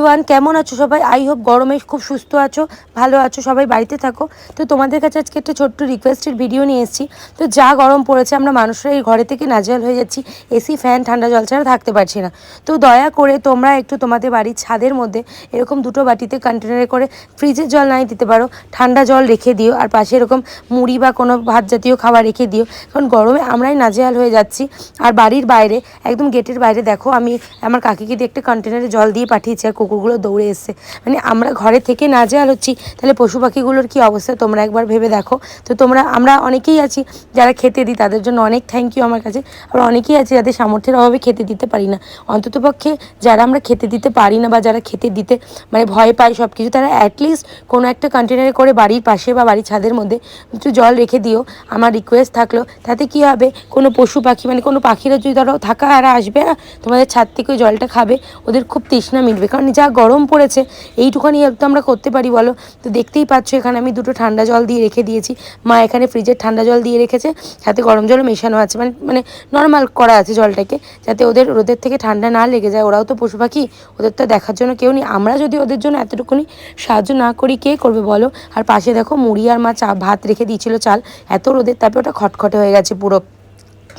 Everyone কেমন আছো সবাই? আই হোপ গরমে খুব সুস্থ আছো, ভালো আছো, সবাই বাড়িতে থাকো। তো তোমাদের কাছে আজকে একটা ছোট্ট রিকোয়েস্টের ভিডিও নিয়ে এসেছি। তো যা গরম পড়েছে, আমরা মানুষরা এই ঘরে থেকে নাজেহাল হয়ে যাচ্ছি। এসি ফ্যান ঠান্ডা জল ছাড়া থাকতে পারছি না। তো দয়া করে তোমরা একটু তোমাদের বাড়ির ছাদের মধ্যে এরকম দুটো বাটিতে কন্টেনারে করে ফ্রিজের জল নাই দিতে পারো। ঠান্ডা জল রেখে দিও, আর পাশে এরকম মুড়ি বা কোনো ভাত জাতীয় খাবার রেখে দিও। কারণ গরমে আমরাই নাজেহাল হয়ে যাচ্ছি। আর বাড়ির বাইরে, একদম গেটের বাইরে, দেখো আমি আমার কাকিকে দিয়ে একটা কন্টেনারে জল দিয়ে পাঠিয়েছি, আর কুকুরগুলো দৌড়ে এসছে। মানে আমরা ঘরে থেকে নাজেহাল হচ্ছি তাহলে পশু পাখিগুলোর কী অবস্থা? তোমরা একবার ভেবে দেখো। তো তোমরা, আমরা অনেকেই আছি যারা খেতে দিই, তাদের জন্য অনেক থ্যাংক ইউ আমার কাছে। আবার অনেকেই আছে যাদের সামর্থ্যের অভাবে খেতে দিতে পারি না। অন্ততপক্ষে যারা আমরা খেতে দিতে পারি না বা যারা খেতে দিতে মানে ভয় পায় সব কিছু তারা অ্যাটলিস্ট কোনো একটা কন্টেনারে করে বাড়ির পাশে বা বাড়ির ছাদের মধ্যে একটু জল রেখে দিও। আমার রিকোয়েস্ট থাকল, তাতে কি হবে? কোনো পশু পাখি মানে কোনো পাখিরা যদি ধরো থাকা আর আসবে না, তোমাদের ছাদ থেকে জলটা খাবে, ওদের খুব তৃষ্ণা মিটবে। কারণ যা গরম পড়েছে, এইটুখানি তো আমরা করতে পারি, বলো। তো দেখতেই পাচ্ছ, এখানে আমি দুটো ঠান্ডা জল দিয়ে রেখে দিয়েছি। মা এখানে ফ্রিজের ঠান্ডা জল দিয়ে রেখেছে সাথে গরম জলও মেশানো আছে মানে মানে নর্মাল করা আছে জলটাকে, যাতে ওদের রোদের থেকে ঠান্ডা না লেগে যায়। ওরাও তো পশু পাখি, ওদের তো দেখার জন্য কেউ নেই। আমরা যদি ওদের জন্য এতটুকুনি সাহায্য না করি, কে করবে বলো? আর পাশে দেখো, মুড়ি আর মা চা, ভাত রেখে দিয়েছিল চাল, এত রোদের তারপরে ওটা খটখটে হয়ে গেছে পুরো।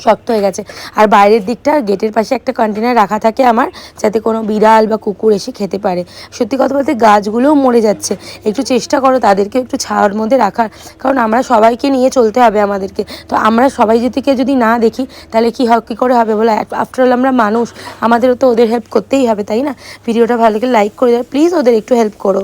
শক্ত হয়ে গেছে। আর বাইরের দিকটা গেটের পাশে একটা কন্টেনার রাখা থাকে আমার, যাতে কোনো বিড়াল বা কুকুর এসে খেতে পারে। সত্যি কথা বলতে গাছগুলোও মরে যাচ্ছে। একটু চেষ্টা করো তাদেরকে একটু ছাওয়ার মধ্যে রাখার। কারণ আমরা সবাইকে নিয়ে চলতে হবে আমাদেরকে। তো আমরা সবাই যেদিকে যদি না দেখি, তাহলে কী কী করে হবে বলো? আফটারঅল আমরা মানুষ। আমাদেরও তো ওদের হেল্প করতেই হবে, তাই না? ভিডিওটা ভালো করে লাইক করে দেয় প্লিজ ওদের একটু হেল্প করো।